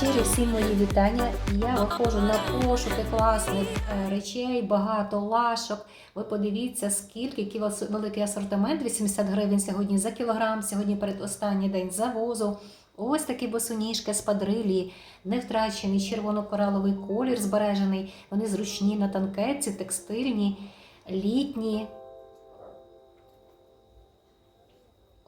Щирі всім мої вітання. Я виходжу на пошуки класних е, речей, багато лашок. Ви подивіться, скільки який великий асортимент. 80 гривень сьогодні за кілограм. Сьогодні передостанній день завозу. Ось такі босоніжки з падрилі, не втрачений червоно-кораловий колір збережений. Вони зручні на танкетці, текстильні, літні.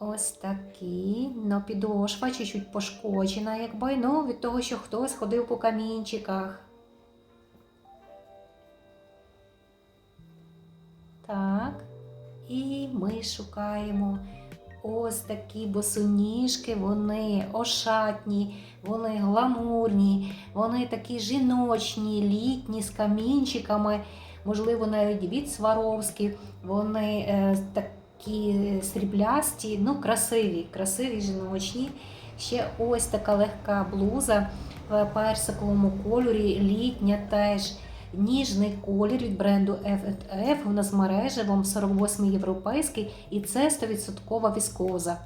Ось такі, ну підошва чуть-чуть пошкоджена, якби, ну, від того, що хтось ходив по камінчиках. Так. І ми шукаємо ось такі босоніжки, вони ошатні, вони гламурні, вони такі жіночні, літні, з камінчиками, можливо, навіть від Сваровські. Вони е, такі сріблясті, ну, красиві, красиві жіночні. Ще ось така легка блуза в персиковому кольорі, літня теж. Ніжний колір від бренду F&F, вона з мережевом 48 європейський, і це 100% віскоза.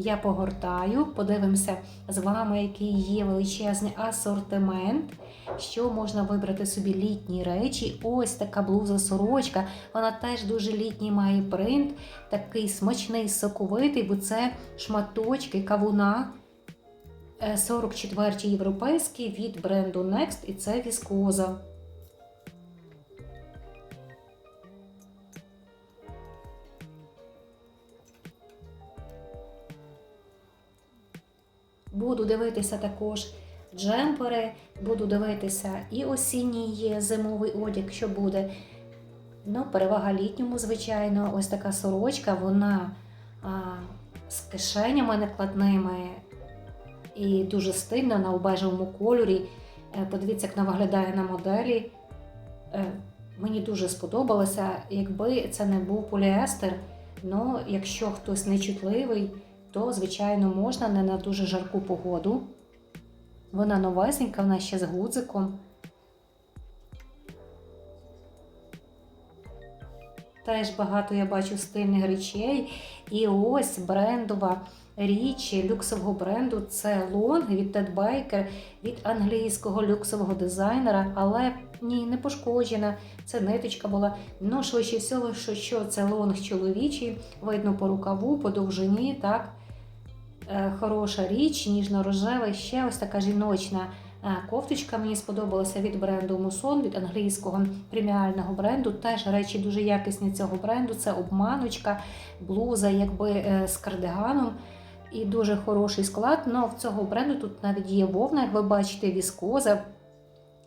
Я погортаю, подивимося з вами, який є величезний асортимент, що можна вибрати собі літні речі. Ось така блуза-сорочка. Вона теж дуже літній має принт, такий смачний, соковитий, бо це шматочки кавуна. Е, 44 європейський від бренду Next, і це віскоза. Буду дивитися також джемпери, буду дивитися і осінній зимовий одяг, що буде. Ну, перевага літньому, звичайно, ось така сорочка, вона а, з кишенями накладними і дуже стильна на бежевому кольорі. Е, Подивіться, як вона виглядає на моделі. Е, Мені дуже сподобалося, якби це не був поліестер. Ну, якщо хтось нечутливий, то, звичайно, можна не на дуже жарку погоду. Вона новесенька, вона ще з гудзиком. Теж багато я бачу стильних речей. І ось брендова річ люксового бренду це лонг від Ted Baker, від англійського люксового дизайнера, але ні, не пошкоджена. Це ниточка була. Ну, швидше всього, що, що це лонг чоловічий, видно по рукаву, по довжині, так. Е, Хороша річ, ніжно-рожева, ще ось така жіночна е, кофточка мені сподобалася від бренду Мусон, від англійського преміального бренду. Теж речі дуже якісні цього бренду. Це обманочка, блуза, якби е, з кардиганом. І дуже хороший склад. Но в цього бренду тут навіть є вовна, як ви бачите, віскоза.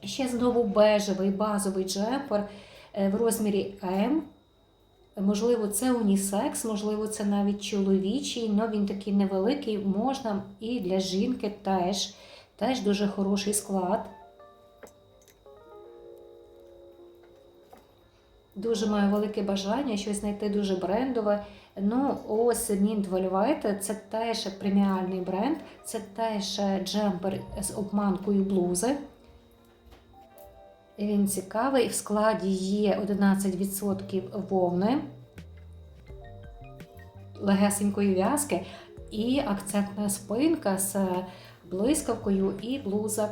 Ще знову бежевий базовий джемпер е, в розмірі М. Можливо, це унісекс, можливо, це навіть чоловічий, але він такий невеликий, можна і для жінки теж. Теж дуже хороший склад. Дуже маю велике бажання щось знайти дуже брендове. Ну, ось Mint Velvet, це теж преміальний бренд, це теж джемпер з обманкою блузи. Він цікавий, в складі є 11% вовни, легесенької в'язки і акцентна спинка з блискавкою і блуза.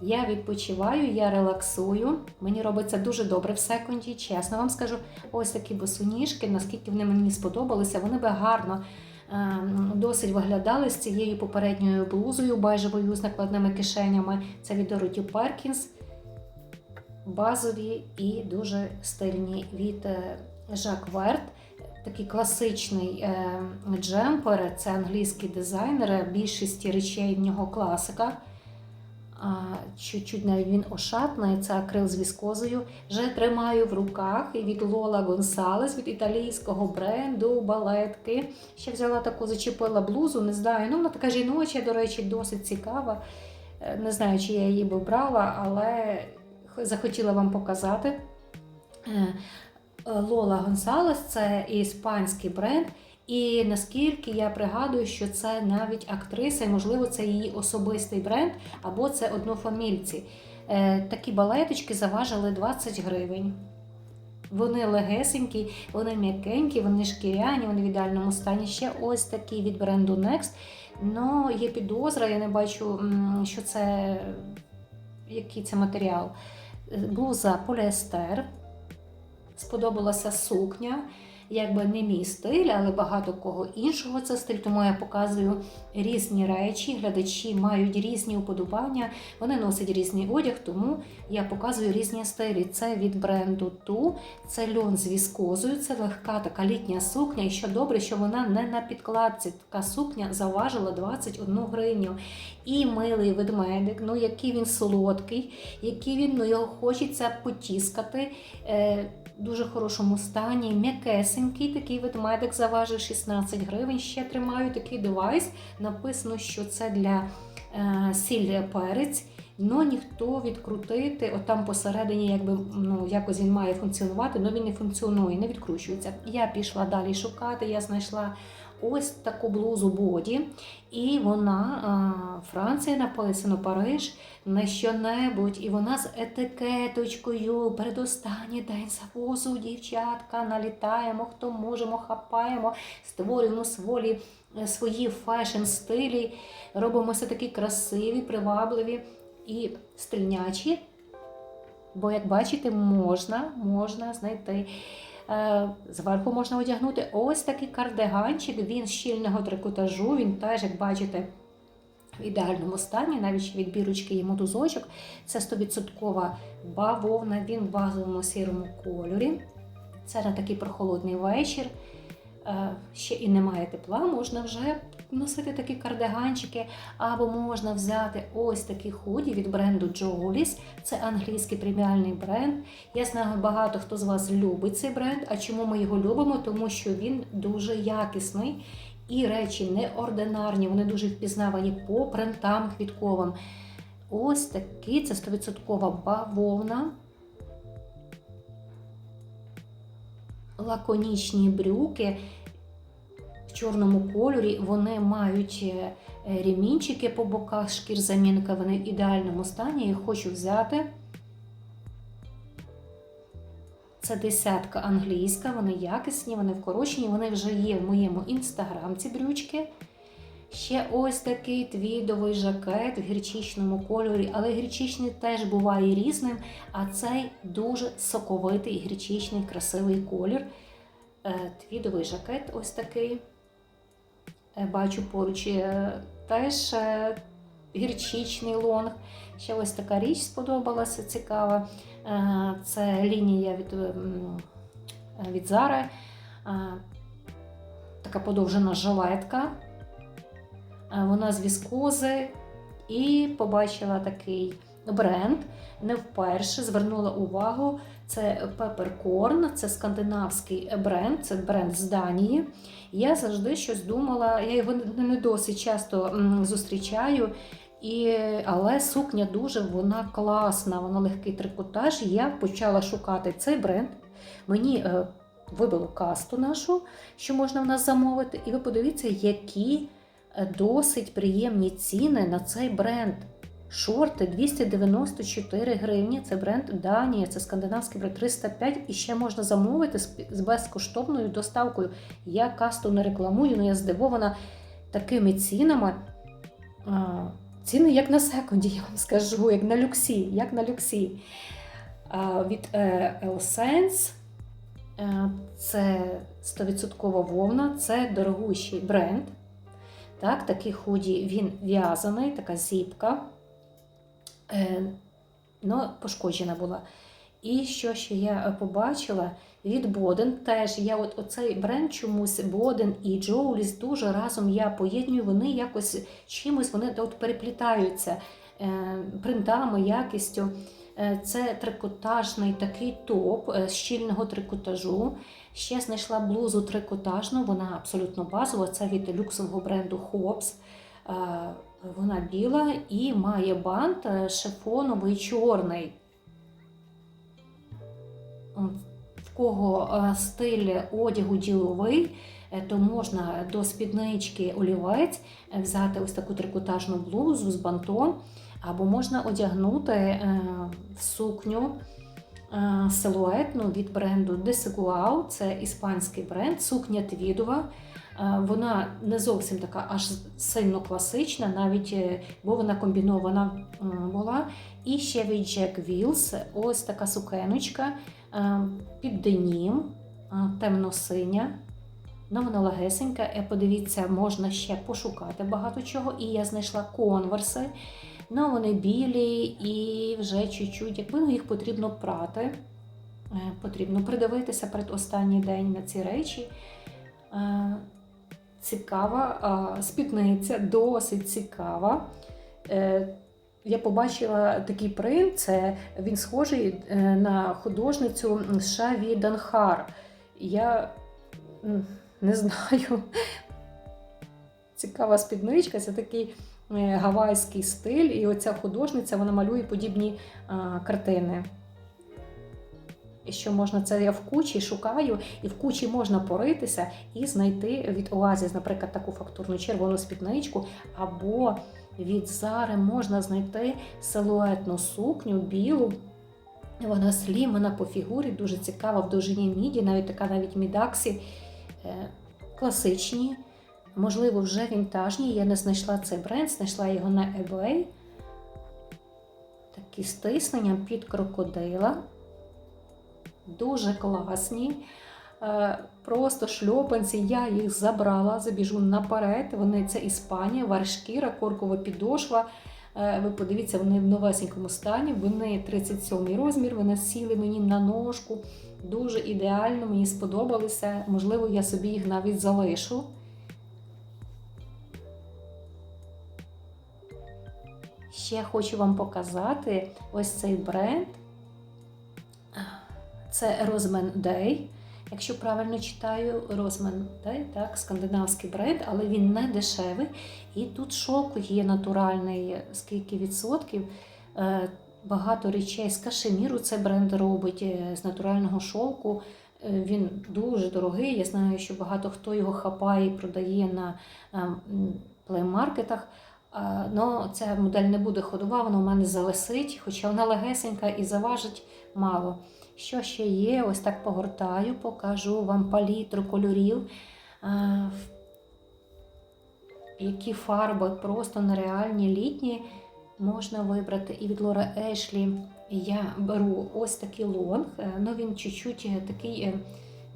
Я відпочиваю, я релаксую. Мені робиться дуже добре в секунді, чесно вам скажу. Ось такі босоніжки, наскільки вони мені сподобалися, вони би гарно досить виглядали з цією попередньою блузою бежевою з накладними кишенями. Це від Дороті Perkins. Базові і дуже стильні від е, Жак Верт. Такий класичний е, джемпер, це англійський дизайнер, Більшість речей в нього класика. Чуть-чуть навіть він ошатний, це акрил з віскозою. Вже тримаю в руках і від Лола Гонсалес, від італійського бренду, балетки. Ще взяла таку, зачепила блузу, не знаю. Ну, вона така жіноча, до речі, досить цікава. Е, Не знаю, чи я її би брала, але захотіла вам показати. Е, Лола Гонсалес це іспанський бренд. І наскільки я пригадую, що це навіть актриса, і можливо, це її особистий бренд, або це однофамільці. Е, Такі балеточки заважили 20 гривень. Вони легесенькі, вони м'якенькі, вони шкіряні, вони в ідеальному стані. Ще ось такі від бренду Next. Ну, є підозра, я не бачу, що це який це матеріал. Блуза поліестер. Сподобалася сукня. Якби не мій стиль, але багато кого іншого це стиль, тому я показую різні речі. Глядачі мають різні уподобання, вони носять різний одяг, тому я показую різні стилі. Це від бренду Ту, це льон з віскозою, це легка така літня сукня. І що добре, що вона не на підкладці. Така сукня заважила 21 гривню. І милий ведмедик, ну який він солодкий, який він ну його хочеться потіскати. Е, дуже хорошому стані, м'якесенький такий ведмедик заважив 16 гривень. Ще тримаю такий девайс. Написано, що це для е, сіль перець. Но ніхто відкрутити, от там посередині, якби ну якось він має функціонувати, але він не функціонує, не відкручується. Я пішла далі шукати, я знайшла ось таку блузу боді, і вона Франція написано Париж не що-небудь, і вона з етикеточкою. Передостанній день завозу, дівчатка, налітаємо, хто можемо, хапаємо, створюємо свої, свої фешн-стилі, робимо все такі красиві, привабливі і стильнячі. Бо, як бачите, можна, можна знайти. Е, Зверху можна одягнути ось такий кардиганчик, він щільного трикотажу, він теж, як бачите, в ідеальному стані, навіть відбірочки від бірочки є мотузочок. Це 100% бавовна, він в базовому сірому кольорі. Це на такий прохолодний вечір. Е, Ще і немає тепла, можна вже носити такі кардиганчики, або можна взяти ось такі худі від бренду Jollies. Це англійський преміальний бренд. Я знаю, багато хто з вас любить цей бренд. А чому ми його любимо? Тому що він дуже якісний і речі неординарні, вони дуже впізнавані по принтам квітковим. Ось такий це 100% бавовна. Лаконічні брюки в чорному кольорі. Вони мають е, ремінчики по боках, шкір-замінка, вони в ідеальному стані. Я хочу взяти. Це десятка англійська, вони якісні, вони вкорочені, вони вже є в моєму інстаграм, ці брючки. Ще ось такий твідовий жакет в гірчичному кольорі, але гірчичний теж буває різним, а цей дуже соковитий гірчичний, красивий колір. Е, Твідовий жакет ось такий. Е, Бачу поруч е, теж е, гірчичний лонг. Ще ось така річ сподобалася, цікава. Це лінія від, від Зари. Така подовжена жилетка. Вона з віскози і побачила такий бренд. Не вперше звернула увагу. Це Peppercorn, це скандинавський бренд, це бренд з Данії. Я завжди щось думала, я його не досить часто зустрічаю. І, але сукня дуже вона класна, вона легкий трикотаж. Я почала шукати цей бренд. Мені е, вибило касту нашу, що можна в нас замовити. І ви подивіться, які е, досить приємні ціни на цей бренд. Шорти 294 гривні. Це бренд Данія, це скандинавський бренд 305 і ще можна замовити з безкоштовною доставкою. Я касту не рекламую, але я здивована такими цінами. Ціни як на секунді, я вам скажу, як на люксі. як на люксі. Від е, Elsense е, це 100% вовна, це дорогущий бренд. Так, Такий худі він в'язаний, така зіпка. Е, ну, пошкоджена була. І що ще я побачила від Боден, теж я от оцей бренд чомусь Боден і Джоуліс дуже разом я поєднюю, вони якось чимось вони от переплітаються е, принтами, якістю. Е, Це трикотажний такий топ е, з щільного трикотажу. Ще знайшла блузу трикотажну, вона абсолютно базова. Це від люксового бренду Hobbs. Вона біла і має бант е, шифоновий чорний. В кого е, стиль одягу діловий, е, то можна до спіднички олівець взяти ось таку трикотажну блузу з бантом, або можна одягнути в сукню силуетну від бренду Desigual. Це іспанський бренд, сукня твідова. Е, Вона не зовсім така аж сильно класична, навіть е, бо вона комбінована була. І ще від Jack Wills ось така сукеночка е, під денім, темно-синя. Ну, вона легесенька. Подивіться, можна ще пошукати багато чого. І я знайшла конверси. Ну, вони білі і вже чуть-чуть, якби ну, їх потрібно прати. Потрібно придивитися перед останній день на ці речі. Цікава спідниця, досить цікава. Е, Я побачила такий принт, це він схожий е, на художницю Шаві Данхар. Я не знаю. Цікава спідничка, це такий е, гавайський стиль, і оця художниця вона малює подібні картини. Що можна, це я в кучі шукаю, і в кучі можна поритися і знайти від Оазіс, наприклад, таку фактурну червону спідничку, або від Зари можна знайти силуетну сукню білу. Вона слім, вона по фігурі, дуже цікава в довжині міді, навіть така навіть мідаксі е, класичні, можливо, вже вінтажні. Я не знайшла цей бренд, знайшла його на eBay. Такі стисненням під крокодила. Дуже класні. Е, Просто шльопанці, я їх забрала, забіжу наперед. Вони це Іспанія, варшкіра, коркова підошва. Е, Ви подивіться, вони в новесенькому стані. Вони 37 розмір, вони сіли мені на ножку. Дуже ідеально, мені сподобалися. Можливо, я собі їх навіть залишу. Ще хочу вам показати ось цей бренд. Це Roseman Day. Якщо правильно читаю, Roseman Day, так, скандинавський бренд, але він не дешевий. І тут шовк є натуральний, скільки відсотків. Е, Багато речей з кашеміру цей бренд робить е, з натурального шовку. Е, Він дуже дорогий. Я знаю, що багато хто його хапає і продає на плеймаркетах. Е, Ну, ця модель не буде ходова, вона у мене зависить, хоча вона легесенька і заважить мало. Що ще є? Ось так погортаю, покажу вам палітру кольорів. Які фарби просто нереальні, літні можна вибрати. І від Лора Ешлі я беру ось такий лонг. Е, Ну, він чуть-чуть е, такий е,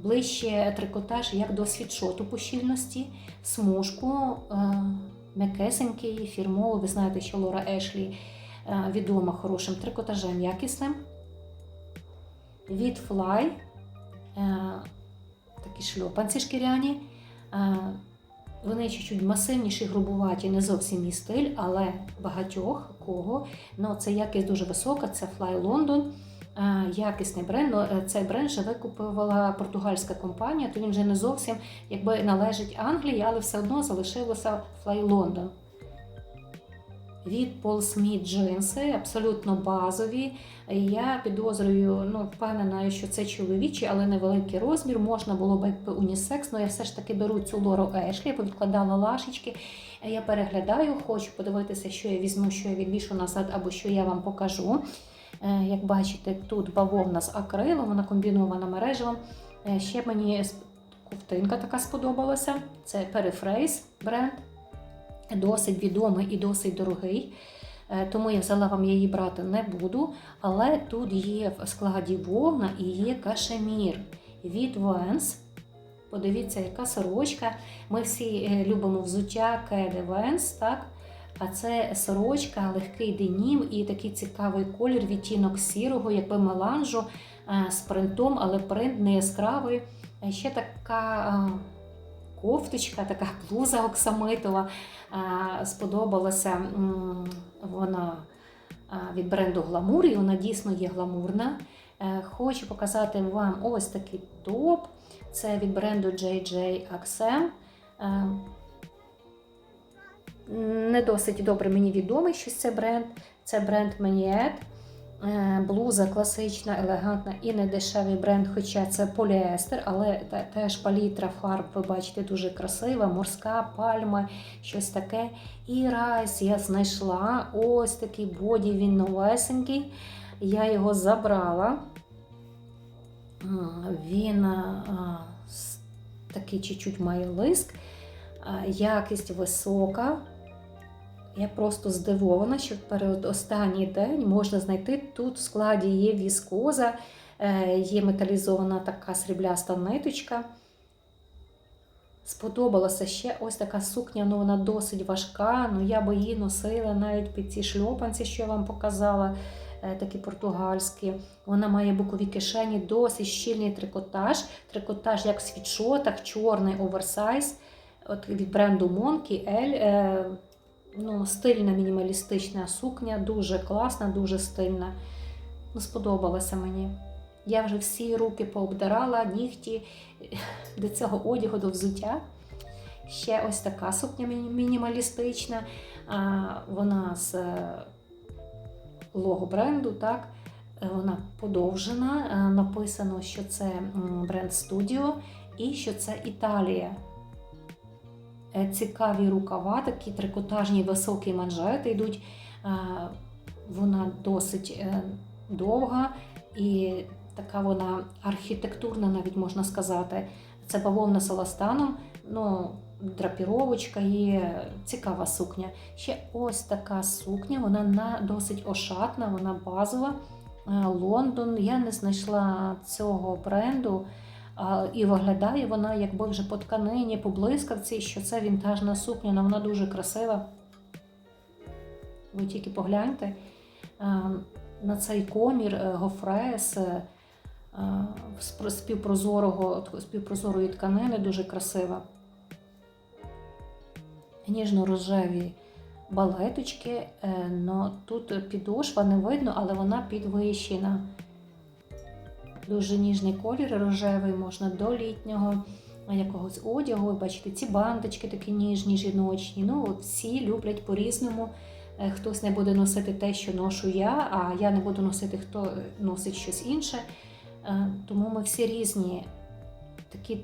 ближче трикотаж, як до світшоту по щільності, смужку. М'якесенький, фірмовий. Ви знаєте, що Лора Ешлі відома хорошим трикотажем якісним. Від Fly е, такі шльопанці шкіряні. Е, Вони чуть-чуть масивніші, грубуваті, не зовсім мій стиль, але багатьох кого. Ну, це якість дуже висока, це Fly London. Е, Якісний бренд. Ну, Цей бренд вже викупила португальська компанія, то він вже не зовсім якби належить Англії, але все одно залишилося Fly London. Від Paul Smith джинси, абсолютно базові. Я підозрюю, ну, впевнена, що це чоловічий, але невеликий розмір. Можна було б якби унісекс, але я все ж таки беру цю Лору Ешлі, я повідкладала лашечки. Я переглядаю, хочу подивитися, що я візьму, що я відвішу назад, або що я вам покажу. Е, Як бачите, тут бавовна з акрилом, вона комбінована мережевим. Е, Ще мені ковтинка така сподобалася. Це Periphrase бренд. Досить відомий і досить дорогий. Е, Тому я взяла вам її брати не буду. Але тут є в складі вовна і є кашемір від Vans. Подивіться, яка сорочка. Ми всі е, любимо взуття Кеде Vans, так? А це сорочка, легкий денім і такий цікавий колір, відтінок сірого, якби меланжу е, з принтом, але принт не яскравий. Ще така кофточка, така блуза оксамитова. Сподобалася вона від бренду Glamour, і вона дійсно є гламурна. Е, Хочу показати вам ось такий топ. Це від бренду JJ Axem. Е, Не досить добре мені відомий, що це бренд. Це бренд Maniet. Е, Блуза класична, елегантна і не дешевий бренд, хоча це поліестер, але теж палітра фарб, ви бачите, дуже красива, морська, пальма, щось таке. І раз я знайшла ось такий боді, він новесенький. Я його забрала. Він а, такий чуть-чуть має лиск, а, якість висока. Я просто здивована, що перед останній день можна знайти тут в складі є віскоза, е, є металізована така срібляста ниточка. Сподобалася ще ось така сукня, ну вона досить важка. Ну я би її носила навіть під ці шльопанці, що я вам показала, е, такі португальські. Вона має бокові кишені, досить щільний трикотаж. Трикотаж як в світшотах, чорний оверсайз. От від бренду Monkey L. Ну, стильна мінімалістична сукня, дуже класна, дуже стильна. Ну, сподобалася мені. Я вже всі руки пообдирала, нігті до цього одягу, до взуття. Ще ось така сукня мінімалістична. Вона з е, лого бренду, так? Вона подовжена. Е, Написано, що це бренд Studio і що це Італія. Е, Цікаві рукава, такі трикотажні високі манжети йдуть. Е, Вона досить е, довга і така вона архітектурна, навіть можна сказати. Це бавовна з ну, драпіровочка є, цікава сукня. Ще ось така сукня, вона на, досить ошатна, вона базова. Лондон. Я не знайшла цього бренду. І виглядає вона якби вже по тканині, по блискавці, що це вінтажна сукня, але вона дуже красива. Ви тільки погляньте на цей комір е, гофрес е, з співпрозорого, співпрозорої тканини, дуже красива. Ніжно-рожеві балеточки, е, но тут підошва не видно, але вона підвищена. Дуже ніжний колір рожевий, можна до літнього якогось одягу. Бачите, ці бандочки такі ніжні, жіночні. Ну, всі люблять по-різному. Е, Хтось не буде носити те, що ношу я, а я не буду носити, хто носить щось інше. Е, Тому ми всі різні. Такі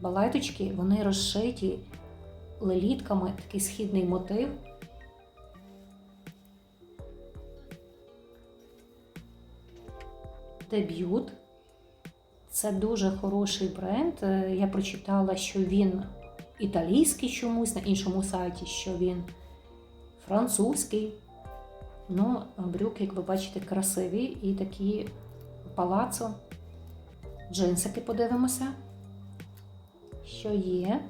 балеточки, вони розшиті лелітками, такий східний мотив. Дебют. Це дуже хороший бренд. Е, Я прочитала, що він італійський чомусь, на іншому сайті, що він французький. Ну, брюки, як ви бачите, красиві і такі палацо. Джинсики подивимося. Що є?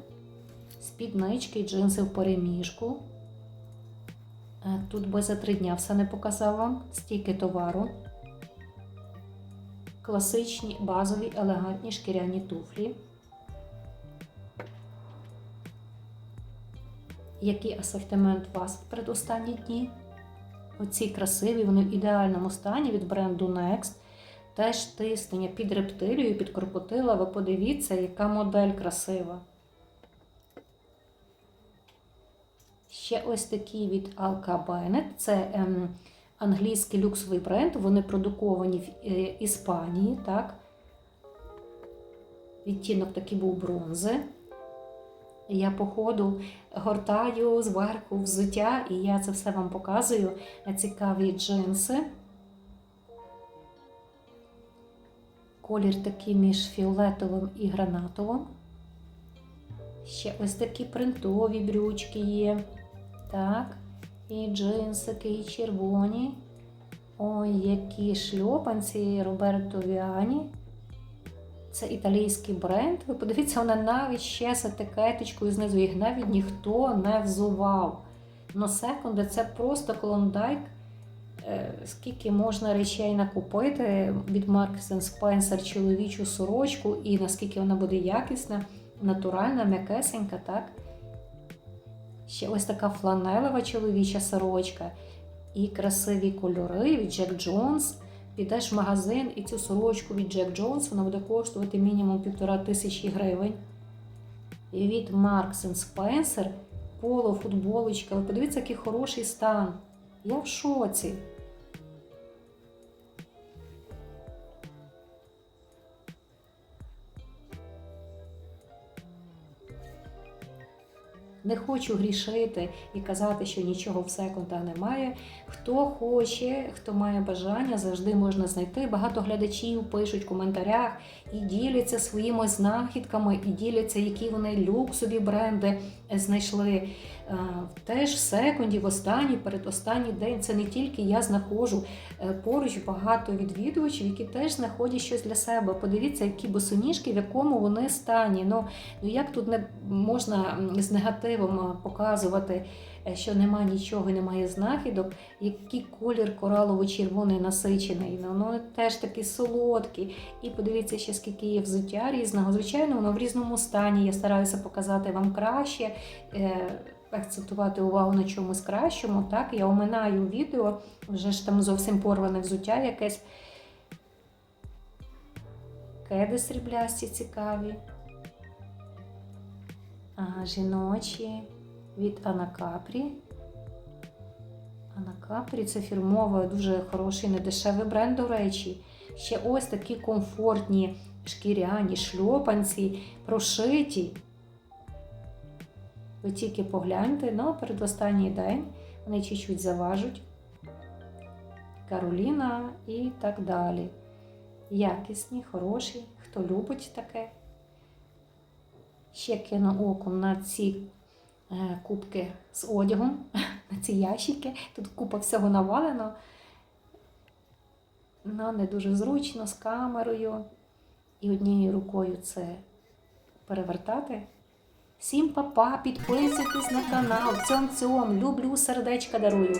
Спіднички джинси в переміжку. Е, Тут би за три дня все не показав вам. Стільки товару. Класичні, базові, елегантні шкіряні туфлі. Який асортимент у вас в передостанні дні? Оці красиві, вони в ідеальному стані від бренду Next. Теж тиснення під рептилію, під крокодила. Ви подивіться, яка модель красива. Ще ось такі від Alka Bennett. Це ем, англійський люксовий бренд. Вони продуковані в е, Іспанії. Так? Відтінок такий був бронзи. Я по ходу гортаю зверху взуття, і я це все вам показую. Цікаві джинси. Колір такий між фіолетовим і гранатовим. Ще ось такі принтові брючки є. Так. І джинсики, і червоні. Ой, які шльопанці Роберто Віані. Це італійський бренд. Ви подивіться, вона навіть ще з етикеточкою знизу. Їх навіть ніхто не взував. Но секунди, це просто клондайк. Е, Скільки можна речей накупити від Marks Spencer чоловічу сорочку, і наскільки вона буде якісна, натуральна, м'якесенька, так? Ще ось така фланелева чоловіча сорочка. І красиві кольори від Jack Jones. Підеш в магазин і цю сорочку від Jack Jones вона буде коштувати мінімум півтора тисячі гривень. І від Marks Spencer поло, футболочка. Ви подивіться, який хороший стан. Я в шоці. Не хочу грішити і казати, що нічого в секундах немає. Хто хоче, хто має бажання, завжди можна знайти. Багато глядачів пишуть в коментарях і діляться своїми знахідками, і діляться, які вони люксові бренди знайшли. Теж в секунді, в останній, передостанній день. Це не тільки я знаходжу е, поруч багато відвідувачів, які теж знаходять щось для себе. Подивіться, які босоніжки, в якому вони стані. Ну, ну як тут не можна з негативом е, показувати, е, що немає нічого, немає знахідок, який колір коралово-червоний насичений. Ну, ну теж такий солодкий. І подивіться, ще скільки є взуття різного. Звичайно, воно в різному стані. Я стараюся показати вам краще. Акцентувати увагу на чомусь кращому, так я оминаю відео, вже ж там зовсім порване взуття якесь. Кеди сріблясті цікаві. Ага, жіночі від Анакапрі. Анакапрі це фірмовий, дуже хороший, недешевий бренд, до речі. Ще ось такі комфортні шкіряні шльопанці, прошиті. Ви тільки погляньте, ну, передостанній день вони чуть-чуть заважуть. Кароліна і так далі. Якісні, хороші, хто любить таке. Ще кину оком на ці е, кубки з одягом, на ці ящики. Тут купа всього навалено. Ну, не дуже зручно з камерою. І однією рукою це перевертати. Всім па-па, підписуйтесь на канал. Цьом-цьом, люблю, сердечка дарую.